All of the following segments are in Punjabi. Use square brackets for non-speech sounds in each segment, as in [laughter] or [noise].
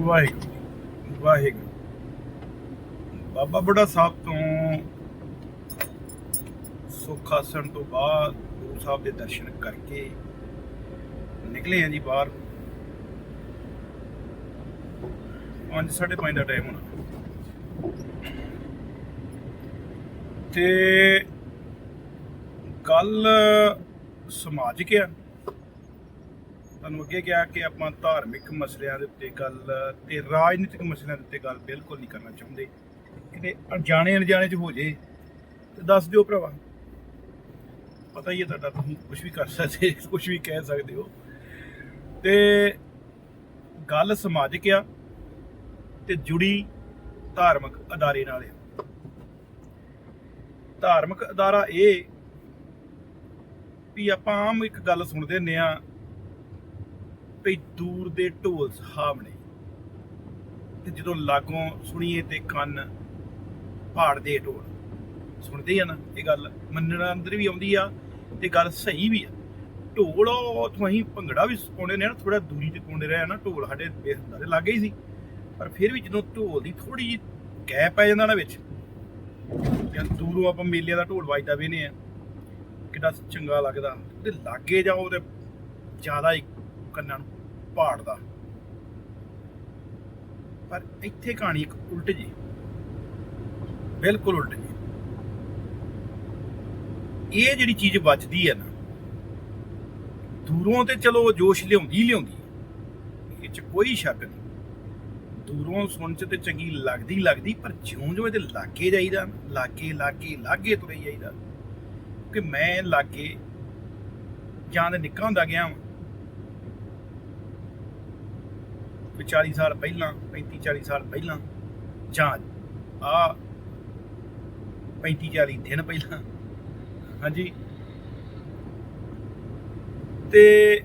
ਵਾਹਿਗੁਰੂ ਵਾਹਿਗੁਰੂ। ਬਾਬਾ ਬੁੱਢਾ ਸਾਹਿਬ ਤੋਂ ਸੁੱਖ ਆਸਣ ਤੋਂ ਬਾਅਦ ਗੁਰੂ ਸਾਹਿਬ ਦੇ ਦਰਸ਼ਨ ਕਰਕੇ ਨਿਕਲੇ ਆ ਜੀ ਬਾਹਰ। 5:30 ਦਾ ਟਾਈਮ ਹੋਣਾ। ਤੇ ਕੱਲ ਸਮਾਜਿਕ ਆ। ਤੁਹਾਨੂੰ ਅੱਗੇ ਕਿਹਾ ਕਿ ਆਪਾਂ ਧਾਰਮਿਕ ਮਸਲਿਆਂ ਦੇ ਉੱਤੇ ਗੱਲ ਤੇ ਰਾਜਨੀਤਿਕ ਮਸਲਿਆਂ ਦੇ ਉੱਤੇ ਗੱਲ ਬਿਲਕੁਲ ਨਹੀਂ ਕਰਨਾ ਚਾਹੁੰਦੇ। ਕਿਤੇ ਅਣਜਾਣੇ ਅਣਜਾਣੇ ਚ ਹੋ ਜੇ, ਤੇ ਦੱਸ ਦਿਓ ਭਰਾਵਾ। ਪਤਾ ਹੀ ਹੈ ਤੁਹਾਡਾ ਤੁਸੀਂ ਕੁਝ ਵੀ ਕਰ ਸਕਦੇ ਕੁਝ ਵੀ ਕਹਿ ਸਕਦੇ ਹੋ। ਤੇ ਗੱਲ ਸਮਾਜਿਕ ਆ ਤੇ ਜੁੜੀ ਧਾਰਮਿਕ ਅਦਾਰੇ ਨਾਲ ਆ। ਧਾਰਮਿਕ ਅਦਾਰਾ ਇਹ ਵੀ ਆਪਾਂ ਆਮ ਇੱਕ ਗੱਲ ਸੁਣਦੇ ਹੁੰਦੇ ਆ ਵੀ ਦੂਰ ਦੇ ਢੋਲ ਸਾਹਮਣੇ ਤੇ ਜਦੋਂ ਲਾਗੋਂ ਸੁਣੀਏ ਤੇ ਕੰਨ ਪਹਾੜ ਦੇ ਢੋਲ। ਸੁਣਦੇ ਆ ਨਾ ਇਹ ਗੱਲ, ਮੰਨਣ ਅੰਦਰ ਵੀ ਆਉਂਦੀ ਆ ਤੇ ਗੱਲ ਸਹੀ ਵੀ ਆ। ਢੋਲ ਉੱਥੋਂ ਅਸੀਂ ਭੰਗੜਾ ਵੀ ਪਾਉਂਦੇ ਨੇ ਨਾ ਥੋੜਾ ਦੂਰੀ ਤੇ ਪਾਉਂਦੇ ਰਹੇ ਆ ਨਾ, ਢੋਲ ਸਾਡੇ ਬੇਸਦਾ ਦੇ ਲਾਗੇ ਹੀ ਸੀ। ਪਰ ਫਿਰ ਵੀ ਜਦੋਂ ਢੋਲ ਦੀ ਥੋੜੀ ਜਿਹੀ ਗੈਪ ਪੈ ਜਾਂਦਾ ਨਾ ਵਿੱਚ, ਜਾਂ ਦੂਰੋਂ ਆਪਾਂ ਮੇਲੇ ਦਾ ਢੋਲ ਵੱਜਦਾ ਵੀ ਨੇ ਆ, ਕਿੱਡਾ ਚੰਗਾ ਲੱਗਦਾ। ਤੇ ਲਾਗੇ ਜਾਓ ਤੇ ਜ਼ਿਆਦਾ ਹੀ ਕੰਨਾਂ ਨੂੰ ਪਾੜਦਾ ਪਰ ਇੱਥੇ ਕਹਾਣੀ ਇੱਕ ਉਲਟ ਜੀ ਬਿਲਕੁਲ ਉਲਟ ਜੀ ਇਹ ਜਿਹੜੀ ਚੀਜ਼ ਵੱਜਦੀ ਹੈ ਨਾ, ਦੂਰੋਂ ਤੇ ਚਲੋ ਜੋਸ਼ ਲਿਆਉਂਦੀ ਲਿਆਉਂਦੀ ਇਹ ਚ ਕੋਈ ਸ਼ੱਕ ਨਹੀਂ। ਦੂਰੋਂ ਸੁਣ ਚ ਤੇ ਚੰਗੀ ਲੱਗਦੀ ਲੱਗਦੀ, ਪਰ ਜਿਉਂ ਜਿਉਂ ਇਹਦੇ ਲਾਗੇ ਜਾਈਦਾ, ਲਾਗੇ ਲਾਗੇ ਲਾਗੇ ਤੁਰੇ ਜਾਈਦਾ। ਕਿ ਮੈਂ ਲਾਗੇ ਜਾਂ ਦੇ ਨਿੱਕਾ ਹੁੰਦਾ ਗਿਆ ਵਾਂ ਕੋਈ 40 ਸਾਲ ਪਹਿਲਾਂ 35 40 ਸਾਲ ਪਹਿਲਾਂ, ਜਾਂ ਆ 35 40 ਦਿਨ ਪਹਿਲਾਂ। ਹਾਂਜੀ। ਤੇ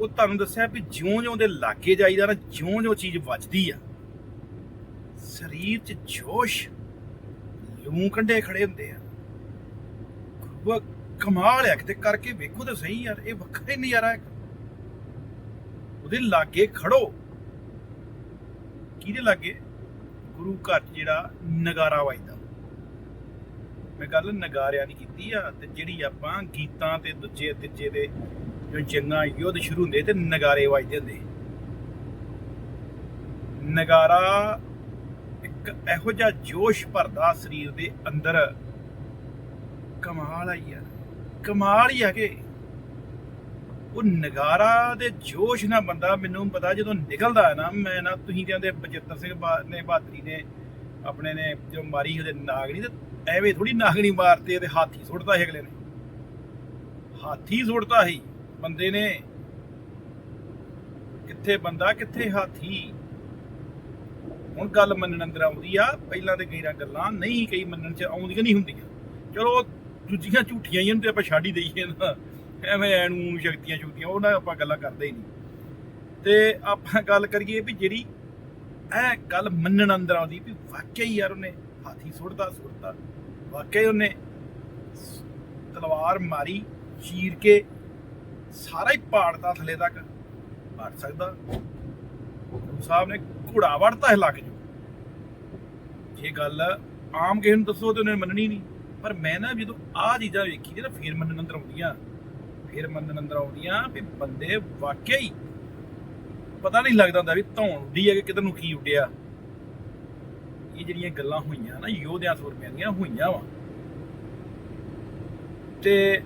ਉਹ ਤੁਹਾਨੂੰ ਦੱਸਿਆ ਵੀ ਜਿਉਂ-ਜਿਉਂ ਦੇ ਲਾਗੇ ਜਾਈਦਾ ਨਾ, ਜਿਉਂ-ਜਿਉਂ ਚੀਜ਼ ਵੱਜਦੀ ਆ, ਸਰੀਰ 'ਚ ਜੋਸ਼, ਲੂੰ ਕੰਡੇ ਖੜੇ ਹੁੰਦੇ ਆ। ਉਹ ਕਮਾਲ ਹੈ ਕਿਤੇ ਕਰਕੇ ਵੇਖੋ ਤਾਂ ਸਹੀ ਯਾਰ, ਇਹ ਵੱਖਰਾ ਹੀ ਨਜ਼ਾਰਾ ਹੈ। ਉਹਦੇ ਲਾਗੇ ਖੜੋ। ਕਿਹਦੇ ਲਾਗੇ? ਗੁਰੂ ਘਰ 'ਚ ਜਿਹੜਾ ਨਗਾਰਾ ਵੱਜਦਾ। ਮੈਂ ਗੱਲ ਨਗਾਰਿਆਂ ਦੀ ਕੀਤੀ ਆ ਤੇ ਜਿਹੜੀ ਆਪਾਂ ਗੀਤਾਂ ਤੇ ਦੂਜੇ ਤੀਜੇ ਦੇ ਜੋ ਜੰਗਾਂ ਯੁੱਧ ਸ਼ੁਰੂ ਹੁੰਦੇ ਤੇ ਨਗਾਰੇ ਵੱਜਦੇ ਹੁੰਦੇ। ਨਗਾਰਾ ਇੱਕ ਇਹੋ ਜਿਹਾ ਜੋਸ਼ ਭਰਦਾ ਸਰੀਰ ਦੇ ਅੰਦਰ। ਕਮਾਲ ਆ ਯਾਰ। ਕਮਾਲ ਹੀ ਹੈਗੇ ਉਹ ਨਗਾਰਾ ਦੇ ਜੋਸ਼ ਨਾਲ ਬੰਦਾ ਮੈਨੂੰ ਪਤਾ ਜਦੋਂ ਨਿਕਲਦਾ ਹੈ ਨਾ, ਮੈਂ ਨਾ ਤੁਸੀਂ ਕਹਿੰਦੇ ਬਚਿੱਤਰ ਸਿੰਘ ਨੇ, ਬਹਾਦਰੀ ਨੇ, ਆਪਣੇ ਨੇ ਜੋ ਮਾਰੀ ਉਹਦੇ ਨਾਗਣੀ ਤੇ ਐਵੇਂ ਥੋੜੀ ਨਾਗਣੀ ਮਾਰਤੇ ਤੇ ਹਾਥੀ ਸੁੱਟਦਾ ਸੀ ਅਗਲੇ ਨੇ। ਹਾਥੀ ਸੁੱਟਦਾ ਸੀ, ਬੰਦੇ ਨੇ। ਕਿੱਥੇ ਬੰਦਾ, ਕਿੱਥੇ ਹਾਥੀ? ਹੁਣ ਗੱਲ ਮੰਨਣ ਅੰਦਰ ਆਉਂਦੀ ਆ, ਪਹਿਲਾਂ ਤੇ ਕਈਆਂ ਗੱਲਾਂ ਨਹੀਂ ਕਈ ਮੰਨਣ ਚ ਆਉਂਦੀਆਂ ਨਹੀਂ ਹੁੰਦੀਆਂ। ਚਲੋ, ਦੂਜੀਆਂ ਝੂਠੀਆਂ ਹੀ ਹਨ ਆਪਾਂ ਛੱਡ ਹੀ ਦਈਏ ਨਾ। ਐਵੇਂ ਐ ਨੂੰ ਸ਼ਕਤੀਆਂ ਸ਼ਕਤੀਆਂ ਉਹਨਾਂ ਆਪਾਂ ਗੱਲਾਂ ਕਰਦੇ ਹੀ ਨਹੀਂ। ਤੇ ਆਪਾਂ ਗੱਲ ਕਰੀਏ ਵੀ ਜਿਹੜੀ ਇਹ ਗੱਲ ਮੰਨਣ ਅੰਦਰ ਆਉਂਦੀ ਵੀ ਵਾਕਿਆ ਹੀ ਯਾਰ ਉਹਨੇ ਹਾਥੀ ਸੁੱਟਦਾ ਸੁੱਟਦਾ। ਵਾਕਿਆ ਹੀ ਉਹਨੇ ਤਲਵਾਰ ਮਾਰੀ, ਚੀਰ ਕੇ ਸਾਰਾ ਹੀ ਪਾੜਦਾ ਥੱਲੇ ਤੱਕ ਪਾੜ ਸਕਦਾ। ਗੁਰੂ ਸਾਹਿਬ ਨੇ ਘੋੜਾ ਵੜਤਾ ਹੈ ਲੱਗ ਜੋ ਇਹ ਗੱਲ ਆਮ ਕਿਸੇ ਨੂੰ ਦੱਸੋ ਤੇ ਉਹਨੇ ਮੰਨਣੀ ਨਹੀਂ। ਪਰ ਮੈਂ ਨਾ ਜਦੋਂ ਆਹ ਚੀਜ਼ਾਂ ਵੇਖੀ ਤੇ ਨਾ ਫੇਰ ਮੰਨਣ ਅੰਦਰ ਆਉਂਦੀਆਂ। ਫਿਰ ਮੰਨਣ ਅੰਦਰ ਆਉਂਦੀਆਂ ਵੀ ਬੰਦੇ ਵਾਕਿਆ ਹੀ ਪਤਾ ਨਹੀਂ ਲੱਗਦਾ ਹੁੰਦਾ ਵੀ ਧੌਣ ਉੱਡੀ ਹੈ ਕਿ ਕਿਧਰ ਨੂੰ ਕੀ ਉੱਡਿਆ। ਇਹ ਜਿਹੜੀਆਂ ਗੱਲਾਂ ਹੋਈਆਂ ਨਾ, ਯੋਧਿਆਂ ਸੂਰਮਿਆਂ ਦੀਆਂ ਹੋਈਆਂ ਵਾ। ਤੇ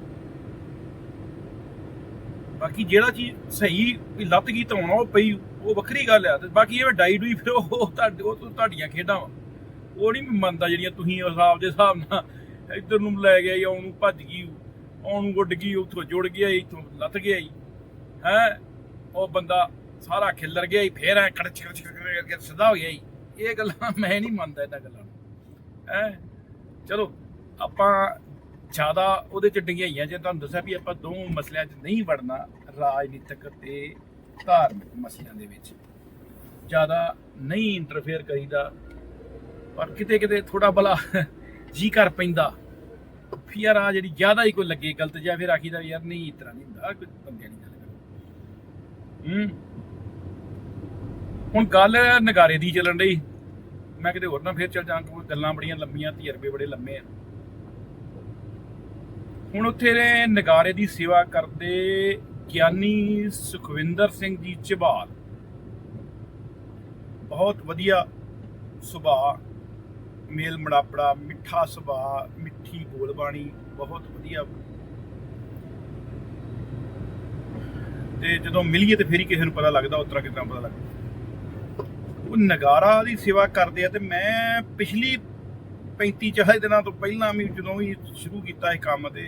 ਬਾਕੀ ਜਿਹੜਾ ਚੀਜ਼ ਸਹੀ ਵੀ ਲੱਤ ਗਈ ਧੌਣਾ, ਉਹ ਪਈ, ਉਹ ਵੱਖਰੀ ਗੱਲ ਆ। ਤੇ ਬਾਕੀ ਇਹ ਡਾਈ ਡੂਈ ਫਿਰ ਉਹ ਤੁਹਾਡੇ ਉਹ ਤੁਹਾਡੀਆਂ ਖੇਡਾਂ ਵਾ। ਉਹ ਨਹੀਂ ਮੰਨਦਾ ਜਿਹੜੀਆਂ ਤੁਸੀਂ ਹਿਸਾਬ ਦੇ ਹਿਸਾਬ ਨਾਲ ਇੱਧਰ ਨੂੰ ਲੈ ਗਿਆ ਜਾਂ ਉਹਨੂੰ ਭੱਜ ਗਈ ਉਹਨੂੰ ਉੱਡ ਗਈ, ਉੱਥੋਂ ਜੁੜ ਗਿਆ ਇੱਥੋਂ ਲੱਤ ਗਿਆ ਹੀ ਹੈ? ਉਹ ਬੰਦਾ ਸਾਰਾ ਖਿੱਲਰ ਗਿਆ ਹੀ ਫੇਰ ਐ ਕੜਛ ਕੜਛ ਕਰਕੇ ਸਿੱਧਾ ਹੋ ਗਿਆ ਹੀ ਇਹ ਗੱਲਾਂ [laughs] ਮੈਂ ਨਹੀਂ ਮੰਨਦਾ ਇਹਨਾਂ ਗੱਲਾਂ ਨੂੰ। ਹੈ? ਚਲੋ, ਆਪਾਂ ਜ਼ਿਆਦਾ ਉਹਦੇ ਚ ਡੰਗਿਆਈਆਂ ਜੇ ਤੁਹਾਨੂੰ ਦੱਸਿਆ ਵੀ ਆਪਾਂ ਦੋ ਮਸਲਿਆਂ 'ਚ ਨਹੀਂ ਵੜਨਾ, ਰਾਜਨੀਤਿਕ ਤੇ ਧਾਰਮਿਕ ਮਸਲਿਆਂ ਦੇ ਵਿੱਚ। ਜ਼ਿਆਦਾ ਨਹੀਂ ਇੰਟਰਫੇਅਰ ਕਰੀਦਾ, ਪਰ ਕਿਤੇ ਕਿਤੇ ਥੋੜਾ ਬਲਾ [laughs] ਜੀ ਕਰ ਪੈਂਦਾ। ਯਾਰ ਆ ਜਿਹੜੀ ਜ਼ਿਆਦਾ ਹੀ ਕੋਈ ਲੱਗੇ ਗਲਤ ਜਾਂ ਫਿਰ ਆਖੀਦਾ ਯਾਰ ਨਹੀਂ, ਇਸ ਤਰ੍ਹਾਂ ਨਹੀਂ ਹੁੰਦਾ, ਕੋਈ ਬੰਦਿਆਂ ਦੀ ਗੱਲ ਹੂੰ। ਹੁਣ ਗੱਲ ਨਗਾਰੇ ਦੀ ਚੱਲਣ ਡਈ। ਮੈਂ ਕਿਤੇ ਹੋਰ ਨਾ ਫੇਰ ਚੱਲ ਜਾਂ ਕੋਈ ਗੱਲਾਂ ਬੜੀਆਂ ਲੰਮੀਆਂ, ਤਜਰਬੇ ਬੜੇ ਲੰਮੇ ਆ। ਹੁਣ ਉੱਥੇ ਦੇ ਨਗਾਰੇ ਦੀ ਸੇਵਾ ਕਰਦੇ ਗਿਆਨੀ ਸੁਖਵਿੰਦਰ ਸਿੰਘ ਜੀ ਝਬਾਲ ਬਹੁਤ ਵਧੀਆ ਸੁਭਾਅ। ਮੇਲ ਮੜਾਪੜਾ, ਮਿੱਠਾ ਸੁਭਾਅ, ਮਿੱਠੀ ਬੋਲਬਾਣੀ, ਬਹੁਤ ਵਧੀਆ। ਤੇ ਜਦੋਂ ਮਿਲੀਏ ਤੇ ਫੇਰ ਹੀ ਕਿਸੇ ਨੂੰ ਪਤਾ ਲੱਗਦਾ, ਉਸ ਤਰ੍ਹਾਂ ਪਤਾ ਲੱਗਦਾ। ਉਹ ਨਗਾਰਾ ਦੀ ਸੇਵਾ ਕਰਦੇ ਆ ਤੇ ਮੈਂ ਪਿਛਲੀ 35 40 ਦਿਨਾਂ ਤੋਂ ਪਹਿਲਾਂ ਵੀ ਜਦੋਂ ਵੀ ਸ਼ੁਰੂ ਕੀਤਾ ਇਹ ਕੰਮ ਤੇ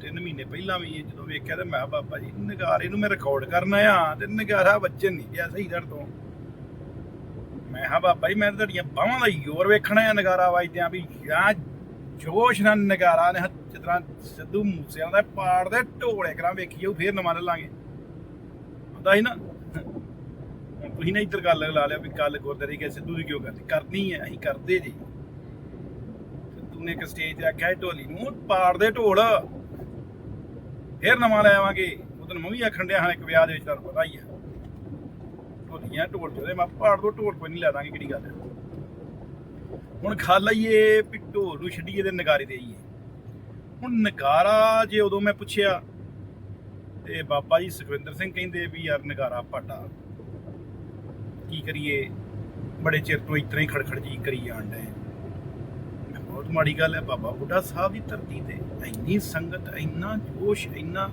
3 ਮਹੀਨੇ ਪਹਿਲਾਂ ਵੀ ਜਦੋਂ ਵੇਖਿਆ ਤੇ ਮੈਂ ਕਿਹਾ, ਬਾਬਾ ਜੀ, ਨਗਾਰੇ ਨੂੰ ਮੈਂ ਰਿਕਾਰਡ ਕਰਨਾ ਆ ਤੇ ਨਗਾਰਾ ਵੱਜਣ ਨਹੀਂ ਗਿਆ ਸਹੀ ਦਰ ਤੋਂ। ਮੈਂ ਕਿਹਾ, ਬਾਬਾ ਜੀ, ਮੈਂ ਤੁਹਾਡੀਆਂ ਬਾਹਾਂ ਦਾ ਜ਼ੋਰ ਵੇਖਣਾ ਆ ਨਗਾਰਾ ਵੱਜਦਿਆਂ ਵੀ। ਜਾਂ ਜੋਸ਼ ਨਾਲ ਨਗਾਰਾ ਨੇ ਜਿਸ ਸਿੱਧੂ ਮੂਸੇਵਾਲਾ ਦਾ ਪਾੜ ਦੇ ਢੋਲੇ ਕਰਾਂ, ਵੇਖੀ ਫੇਰ ਨਵਾਂ ਲੈ ਲਾਂਗੇ। ਹੁੰਦਾ ਸੀ ਨਾ। ਤੁਸੀਂ ਨਾ ਇੱਧਰ ਗੱਲ ਲਾ ਲਿਆ ਵੀ ਕੱਲ ਗੁਰਦਾਰੇ ਗਏ, ਸਿੱਧੂ ਦੀ ਕਿਉਂ ਕਰਦੀ ਕਰਨੀ ਹੈ, ਅਸੀਂ ਕਰਦੇ ਜੀ। ਸਿੱਧੂ ਨੇ ਇੱਕ ਸਟੇਜ ਤੇ ਆਖਿਆ ਢੋਲੀ ਨੂੰ ਪਾੜ ਦੇ ਢੋਲ। ਫੇਰ ਨਵਾਂ ਲੈ ਆਵਾਂਗੇ। ਉਦੋਂ ਮੈਂ ਵੀ ਆਖਣ ਡਿਆ, ਹਾਂ, ਇੱਕ ਵਿਆਹ ਦੇ ਵਿੱਚ ਤੁਹਾਨੂੰ ਪਤਾ ਹੀ ਆ। ਢੋਲੀਆਂ ਢੋਲ ਚੋਦੇ ਮੈਂ ਪਾੜ ਦੋ ਢੋਲ ਕੋਈ ਨਹੀਂ ਲੈ ਦਾਂਗੇ, ਕਿਹੜੀ ਗੱਲ ਹੈ ਹੁਣ ਗੱਲ ਆਈਏ ਵੀ ਢੋਲ ਨੂੰ ਛੱਡੀਏ ਤੇ ਨਗਾਰੇ ਤੇ ਆਈਏ। ਹੁਣ ਨਗਾਰਾ ਜੇ ਉਦੋਂ ਮੈਂ ਪੁੱਛਿਆ, ਤੇ ਬਾਬਾ ਜੀ ਸੁਖਵਿੰਦਰ ਸਿੰਘ ਕਹਿੰਦੇ ਵੀ ਯਾਰ ਨਗਾਰਾ ਪਾਟਾ ਕੀ ਕਰੀਏ? ਬੜੇ ਚਿਰ ਤੋਂ ਇਤਨਾ ਹੀ ਖੜਖੜ ਜੀ ਕਰੀ ਜਾਣ ਡਏ। ਬਹੁਤ ਮਾੜੀ ਗੱਲ ਹੈ ਬਾਬਾ ਬੁੱਢਾ ਸਾਹਿਬ ਦੀ ਧਰਤੀ ਤੇ ਇੰਨੀ ਸੰਗਤ, ਇੰਨਾ ਜੋਸ਼, ਇੰਨਾ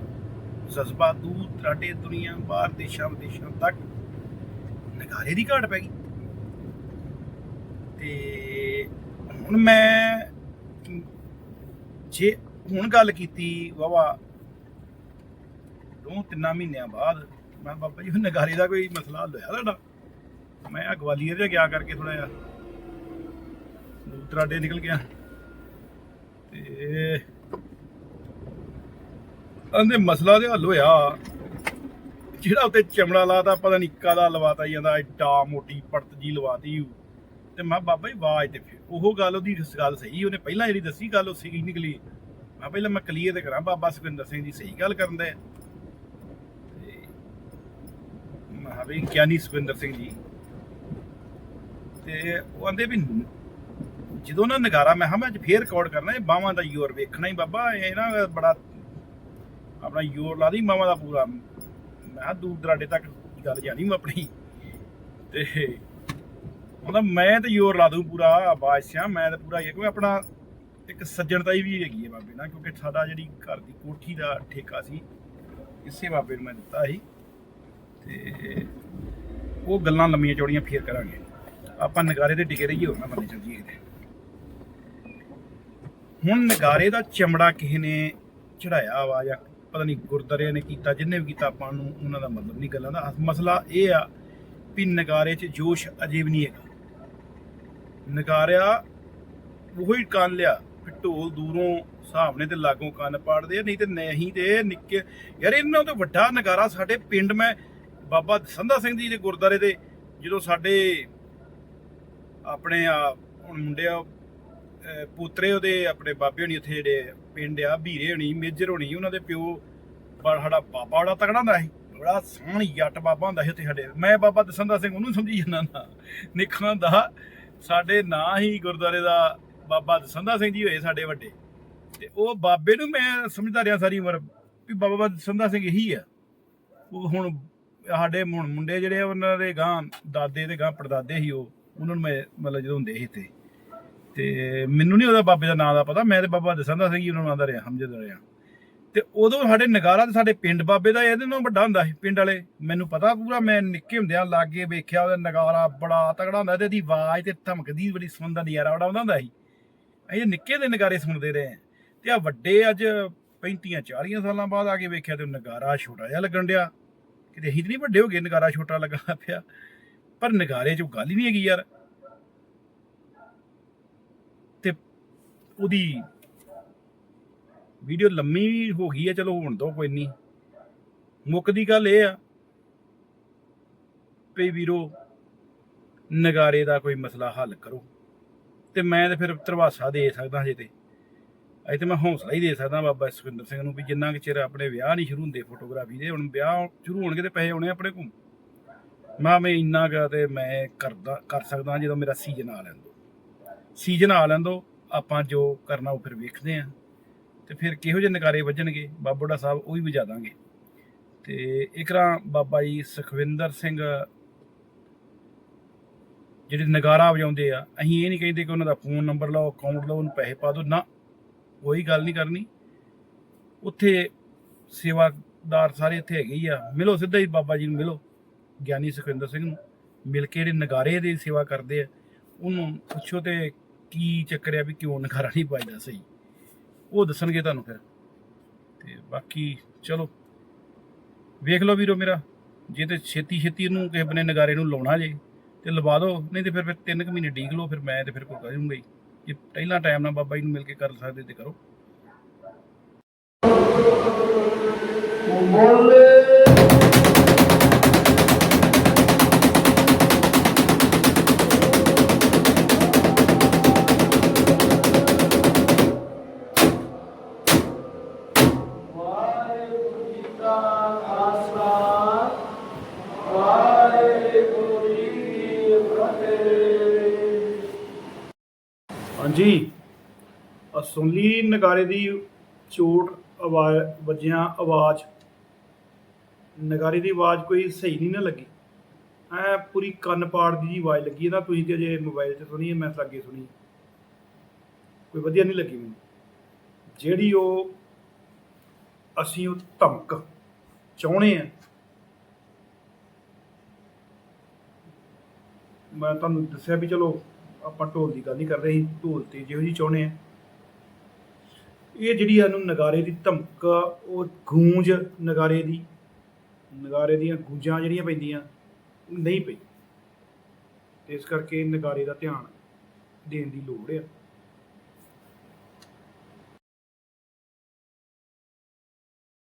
ਜਜ਼ਬਾ ਦੂਰ ਦਰਾਡੇ ਦੁਨੀਆ ਬਾਹਰ ਦੇਸ਼ਾਂ ਵਿਦੇਸ਼ਾਂ ਤੱਕ ਨਗਾਰੇ ਦੀ ਘਾਟ ਪੈ ਗਈ। ਤੇ ਹੁਣ ਮੈਂ ਜੇ ਹੁਣ ਗੱਲ ਕੀਤੀ ਵਾਵਾ ਦੋ ਤਿੰਨਾਂ ਮਹੀਨਿਆਂ ਬਾਅਦ ਮੈਂ ਬਾਬਾ ਜੀ ਨਗਾਰੇ ਦਾ ਕੋਈ ਮਸਲਾ ਹੱਲ ਹੋਇਆ ਤੁਹਾਡਾ? ਮੈਂ ਆ ਗਵਾਲੀਅਰ ਜਿਹਾ ਗਿਆ ਕਰਕੇ ਥੋੜਾ ਜਿਹਾ ਦੂਤਰਾਡੇ ਨਿਕਲ ਗਿਆ। ਤੇ ਅੰਦੇ ਮਸਲਾ ਦੇ ਹੱਲ ਹੋਇਆ। ਜਿਹੜਾ ਉੱਤੇ ਚਮੜਾ ਲਾਤਾ, ਪਤਾ ਨਹੀਂ ਕਾਦਾ ਲਵਾਤਾ ਜਾਂਦਾ ਐਡਾ ਮੋਟੀ ਪੜਤ ਜੀ ਲਵਾਤੀ ਤੇ ਮੈਂ ਬਾਬਾ ਜੀ, ਆਵਾਜ਼ ਤੇ ਫਿਰ ਉਹ ਗੱਲ ਉਹਦੀ ਗੱਲ ਸਹੀ, ਉਹਨੇ ਪਹਿਲਾਂ ਜਿਹੜੀ ਦੱਸੀ, ਗੱਲ ਉਹ ਸਹੀ ਨਿਕਲੀ। ਮੈਂ ਪਹਿਲਾਂ ਮੈਂ ਕਲੀਅਰ ਤੇ ਕਰਾਂ, ਬਾਬਾ ਸੁਖਿੰਦਰ ਸਿੰਘ ਜੀ ਸਹੀ ਗੱਲ ਕਰਨ ਦੇ। ਮੈਂ ਗਿਆਨੀ ਸੁਖਿੰਦਰ ਸਿੰਘ ਜੀ। ਤੇ ਉਹ ਆਂਦੇ ਵੀ ਜਦੋਂ ਨਾ ਨਗਾਰਾ, ਮੈਂ ਹਾਂ ਮੈਂ ਅੱਜ ਫੇਰ ਰਿਕਾਰਡ ਕਰਨਾ, ਇਹ ਬਾਵਾਂ ਦਾ ਯੋਰ ਵੇਖਣਾ ਹੀ ਬਾਬਾ, ਇਹ ਨਾ ਬੜਾ ਆਪਣਾ ਯੋਰ ਲਾ ਦੀ ਬਾਵਾਂ ਦਾ ਪੂਰਾ ਮੈਂ ਕਿਹਾ ਦੂਰ ਦਰਾਡੇ ਤੱਕ ਗੱਲ ਜਾਣੀ ਮੈਂ ਆਪਣੀ। ਤੇ ਉਹਦਾ ਮੈਂ ਤੇ ਯੋਰ ਲਾ ਦੂੰ ਪੂਰਾ ਬਾਦਸ਼ਾਹ, ਮੈਂ ਤੇ ਪੂਰਾ ਇਹ ਕਿਉਂਕਿ ਆਪਣਾ ਇੱਕ ਸੱਜਣਤਾਈ ਵੀ ਹੈਗੀ ਹੈ ਬਾਬੇ ਨਾਲ, ਕਿਉਂਕਿ ਸਾਡਾ ਜਿਹੜੀ ਘਰ ਦੀ ਕੋਠੀ ਦਾ ਠੇਕਾ ਸੀ, ਇਸੇ ਬਾਬੇ ਨੂੰ ਮੈਂ ਦਿੱਤਾ ਸੀ। ਤੇ ਉਹ ਗੱਲਾਂ ਲੰਮੀਆਂ ਚੌੜੀਆਂ ਫੇਰ ਕਰਾਂਗੇ। ਆਪਾਂ ਨਗਾਰੇ ਤੇ ਟਿਕੇ ਰਹੀਏ, ਹੋਰ ਨਾ ਬੰਦੇ ਚੱਲੀਏ ਹੁਣ ਨਗਾਰੇ ਦਾ ਚਮੜਾ ਕਿਸੇ ਨੇ ਚੜਾਇਆ ਵਾ ਜਾਂ ਪਤਾ ਨਹੀਂ ਗੁਰਦਾਰਿਆਂ ਨੇ ਕੀਤਾ, ਜਿੰਨੇ ਵੀ ਕੀਤਾ ਆਪਾਂ ਨੂੰ ਉਹਨਾਂ ਦਾ ਮਤਲਬ ਨਹੀਂ ਗੱਲਾਂ ਦਾ। ਮਸਲਾ ਇਹ ਆ ਵੀ ਨਗਾਰੇ 'ਚ ਜੋਸ਼ ਅਜੇ ਵੀ ਨਹੀਂ ਹੈਗਾ। ਨਗਾਰਿਆ ਉਹੀ ਕੰਨ ਲਿਆ ਢੋਲ ਦੂਰੋਂ ਹਿਸਾਬ ਤੇ ਲਾਗੋਂ ਕੰਨ ਪਾੜਦੇ ਨਹੀਂ ਤੇ ਨਹੀਂ ਤੇ ਨਿੱਕੇ ਯਾਰ ਇਹਨਾਂ ਤੋਂ ਵੱਡਾ ਨਗਾਰਾ ਸਾਡੇ ਪਿੰਡ ਮੈਂ ਬਾਬਾ ਸੰਧਾ ਸਿੰਘ ਜੀ ਦੇ ਗੁਰਦਾਰੇ ਦੇ, ਜਦੋਂ ਸਾਡੇ ਆਪਣੇ ਆ ਹੁਣ ਮੁੰਡੇ ਆ ਪੋਤਰੇ ਉਹਦੇ ਆਪਣੇ ਬਾਬੇ ਹੋਣੀ ਉੱਥੇ ਜਿਹੜੇ ਪਿੰਡ ਆ ਵੀਰੇ ਹੋਣੀ, ਮੇਜਰ ਹੋਣੀ, ਉਹਨਾਂ ਦੇ ਪਿਓ ਬੜਾ ਸਾਡਾ ਬਾਬਾ ਬੜਾ ਤਕੜਾ ਹੁੰਦਾ ਸੀ। ਬੜਾ ਸੋਹਣ ਜੱਟ ਬਾਬਾ ਹੁੰਦਾ ਸੀ ਉੱਥੇ ਸਾਡੇ। ਮੈਂ ਬਾਬਾ ਦਸੰਦਾ ਸਿੰਘ ਉਹਨੂੰ ਸਮਝੀ ਜਾਂਦਾ ਨਾ ਨਿੱਖਾਂ ਦਾ ਸਾਡੇ ਨਾਂ ਹੀ ਗੁਰਦੁਆਰੇ ਦਾ ਬਾਬਾ ਦਸੰਦਾ ਸਿੰਘ ਜੀ ਹੋਏ ਸਾਡੇ ਵੱਡੇ। ਤੇ ਉਹ ਬਾਬੇ ਨੂੰ ਮੈਂ ਸਮਝਦਾ ਰਿਹਾ ਸਾਰੀ ਉਮਰ ਵੀ ਬਾਬਾ ਦਸੰਦਾ ਸਿੰਘ ਇਹੀ ਆ। ਉਹ ਹੁਣ ਸਾਡੇ ਹੁਣ ਮੁੰਡੇ ਜਿਹੜੇ ਉਹਨਾਂ ਦੇ ਗਾਂ, ਦਾਦੇ ਤੇ ਗਾਂ ਪੜਦਾਦੇ ਸੀ ਉਹ। ਉਹਨਾਂ ਨੂੰ ਮੈਂ ਮਤਲਬ ਜਦੋਂ ਹੁੰਦੇ ਸੀ ਤੇ ਤੇ ਮੈਨੂੰ ਨਹੀਂ ਉਹਦਾ ਬਾਬੇ ਦਾ ਨਾਮ ਦਾ ਪਤਾ। ਮੈਂ ਤੇ ਬਾਬਾ ਦਸੰਦਾ ਸਿੰਘ ਜੀ ਉਹਨਾਂ ਨੂੰ ਆਂਦਾ ਰਿਹਾ, ਸਮਝਦਾ ਰਿਹਾ। ਤੇ ਉਦੋਂ ਸਾਡੇ ਨਗਾਰਾ ਤੇ ਸਾਡੇ ਪਿੰਡ ਬਾਬੇ ਦਾ ਇਹਦੇ ਨਾਲ ਵੱਡਾ ਹੁੰਦਾ ਸੀ, ਪਿੰਡ ਵਾਲੇ। ਮੈਨੂੰ ਪਤਾ ਪੂਰਾ, ਮੈਂ ਨਿੱਕੇ ਹੁੰਦਿਆਂ ਲਾਗੇ ਵੇਖਿਆ ਉਹਦਾ ਨਗਾਰਾ, ਬੜਾ ਤਗੜਾ ਹੁੰਦਾ ਤੇ ਇਹਦੀ ਆਵਾਜ਼ ਤੇ ਧਮਕਦੀ ਬੜੀ ਸੁਣਦਾ ਨਜ਼ਾਰਾ ਬੜਾ ਆਉਂਦਾ ਹੁੰਦਾ ਸੀ। ਅਸੀਂ ਨਿੱਕੇ ਦੇ ਨਗਾਰੇ ਸੁਣਦੇ ਰਹੇ ਹਾਂ। ਤੇ ਆ ਵੱਡੇ ਅੱਜ 35 40 ਸਾਲਾਂ ਬਾਅਦ ਆ ਕੇ ਵੇਖਿਆ ਤੇ ਉਹ ਨਗਾਰਾ ਛੋਟਾ ਜਿਹਾ ਲੱਗਣ ਡਿਆ। ਕਿਤੇ ਅਸੀਂ ਤਾਂ ਨਹੀਂ ਵੱਡੇ ਹੋ ਗਏ, ਨਗਾਰਾ ਛੋਟਾ ਲੱਗਾ ਪਿਆ। ਪਰ ਨਗਾਰੇ 'ਚ ਉਹ ਗੱਲ ਹੀ ਨਹੀਂ ਹੈਗੀ ਯਾਰ। ਤੇ ਉਹਦੀ ਵੀਡੀਓ ਲੰਮੀ ਵੀ ਹੋ ਗਈ ਹੈ ਚਲੋ ਹੁਣ ਤੋਂ ਕੋਈ ਨਹੀਂ ਮੁੱਕ ਦੀ ਗੱਲ ਇਹ ਆ ਵੀ ਵੀਰੋ, ਨਗਾਰੇ ਦਾ ਕੋਈ ਮਸਲਾ ਹੱਲ ਕਰੋ। ਤੇ ਮੈਂ ਤੇ ਫਿਰ ਧਰਵਾਸਾ ਦੇ ਸਕਦਾ ਹਜੇ ਤੇ। ਅਜੇ ਤੇ ਮੈਂ ਹੌਸਲਾ ਹੀ ਦੇ ਸਕਦਾ ਬਾਬਾ ਸੁਖਿੰਦਰ ਸਿੰਘ ਨੂੰ ਵੀ ਜਿੰਨਾ ਕਿ ਚਿਰ ਆਪਣੇ ਵਿਆਹ ਨਹੀਂ ਸ਼ੁਰੂ ਹੁੰਦੇ ਫੋਟੋਗ੍ਰਾਫੀ ਦੇ, ਹੁਣ ਵਿਆਹ ਸ਼ੁਰੂ ਹੋਣਗੇ ਤੇ ਪੈਸੇ ਆਉਣੇ ਆਪਣੇ ਕੋਲ। ਮੈਂ ਮੈਂ ਇੰਨਾ ਕੁ ਤੇ ਮੈਂ ਕਰਦਾ, ਕਰ ਸਕਦਾ ਜਦੋਂ ਮੇਰਾ ਸੀਜ਼ਨ ਆ ਲੈਂਦੋ ਸੀਜ਼ਨ ਆ ਲੈਂਦੋ ਆਪਾਂ ਜੋ ਕਰਨਾ ਉਹ ਫਿਰ ਵੇਖਦੇ ਆ ਤੇ ਫਿਰ ਕਿਹੋ ਜਿਹੇ ਨਗਾਰੇ ਵੱਜਣਗੇ ਬਾਬੋੜਾ ਸਾਹਿਬ ਉਹ ਵੀ ਵਜਾ ਦਾਂਗੇ। ਤੇ ਇਕਰਾ ਬਾਬਾ ਜੀ ਸੁਖਵਿੰਦਰ ਸਿੰਘ ਜਿਹੜੇ ਨਗਾਰਾ ਵਜਾਉਂਦੇ ਆ, ਅਸੀਂ ਇਹ ਨਹੀਂ ਕਹਿੰਦੇ ਕਿ ਉਹਨਾਂ ਦਾ ਫੋਨ ਨੰਬਰ ਲਓ, ਅਕਾਊਂਟ ਲਓ, ਉਹਨੂੰ ਪੈਸੇ ਪਾ ਦਿਓ, ਨਾ, ਕੋਈ ਗੱਲ ਨਹੀਂ ਕਰਨੀ। ਉੱਥੇ ਸੇਵਾਦਾਰ ਸਾਰੇ ਇੱਥੇ ਹੈਗੇ ਹੀ ਆ, ਮਿਲੋ ਸਿੱਧਾ ਹੀ ਬਾਬਾ ਜੀ ਨੂੰ ਮਿਲੋ, ਗਿਆਨੀ ਸੁਖਵਿੰਦਰ ਸਿੰਘ ਨੂੰ, ਮਿਲ ਕੇ ਜਿਹੜੇ ਨਗਾਰੇ ਦੀ ਸੇਵਾ ਕਰਦੇ ਆ, ਉਹਨੂੰ ਪੁੱਛੋ ਤੇ ਕੀ ਚੱਕਰ ਆ ਵੀ ਕਿਉਂ ਨਗਾਰਾ ਨਹੀਂ ਵੱਜਦਾ ਸਹੀ। ਉਹ ਦੱਸਣਗੇ ਤੁਹਾਨੂੰ ਫਿਰ। ਤੇ ਬਾਕੀ ਚਲੋ, ਵੇਖ ਲਓ ਵੀਰੋ ਮੇਰਾ, ਜੇ ਤੇ ਛੇਤੀ ਛੇਤੀ ਨੂੰ ਕਿਸੇ ਬਨੇ ਨਗਾਰੇ ਨੂੰ ਲਾਉਣਾ ਜੇ, ਤੇ ਲਵਾ ਦਿਓ ਨਹੀਂ ਤੇ ਫਿਰ ਫਿਰ ਤਿੰਨ ਕੁ ਮਹੀਨੇ ਡੀਕ ਲਓ, ਫਿਰ ਮੈਂ ਤੇ ਫਿਰ ਕੋਈ ਕਰੂੰਗਾ ਹੀ ਜੇ ਪਹਿਲਾਂ ਟਾਈਮ ਨਾਲ ਬਾਬਾ ਜੀ ਨੂੰ ਮਿਲ ਕੇ ਕਰ ਸਕਦੇ ਤੇ ਕਰੋ। ਹਾਂਜੀ ਨਗਾਰੇ ਦੀ ਚੋਟ ਆਵਾਜ਼, ਵੱਜਿਆ ਆਵਾਜ਼। ਨਗਾਰੇ ਦੀ ਆਵਾਜ਼ ਕੋਈ ਸਹੀ ਨਹੀਂ ਨਾ ਲੱਗੀ। ਐ ਪੂਰੀ ਕੰਨ ਪਾੜ ਦੀ ਜੀ ਆਵਾਜ਼ ਲੱਗੀ। ਹੈ ਨਾ ਤੁਸੀਂ ਤੇ ਜੇ ਮੋਬਾਈਲ 'ਤੇ ਸੁਣੀ ਮੈਂ ਤਾਂ ਅੱਗੇ ਸੁਣੀ ਕੋਈ ਵਧੀਆ ਨਹੀਂ ਲੱਗੀ ਮੈਨੂੰ। ਜਿਹੜੀ ਉਹ ਅਸੀਂ ਉਹ ਧਮਕ ਚਾਹੁੰਦੇ ਆ ਮੈਂ ਤੁਹਾਨੂੰ ਦੱਸਿਆ ਵੀ ਚਲੋ, ਆਪਾਂ ਢੋਲ ਦੀ ਗੱਲ ਨਹੀਂ ਕਰ ਰਹੇ। ਢੋਲ ਤੇ ਜਿਹੋ ਜੀ ਚਾਹੁੰਦੇ ਆ ਇਹ ਜਿਹੜੀ ਆ ਇਹਨੂੰ ਨਗਾਰੇ ਦੀ ਧਮਕ, ਉਹ ਗੂੰਜ ਨਗਾਰੇ ਦੀ, ਨਗਾਰੇ ਦੀਆਂ ਗੂੰਜਾਂ ਜਿਹੜੀਆਂ ਪੈਂਦੀਆਂ, ਨਹੀਂ ਪਈ। ਤੇ ਇਸ ਕਰਕੇ ਨਗਾਰੇ ਦਾ ਧਿਆਨ ਦੇਣ ਦੀ ਲੋੜ ਆ।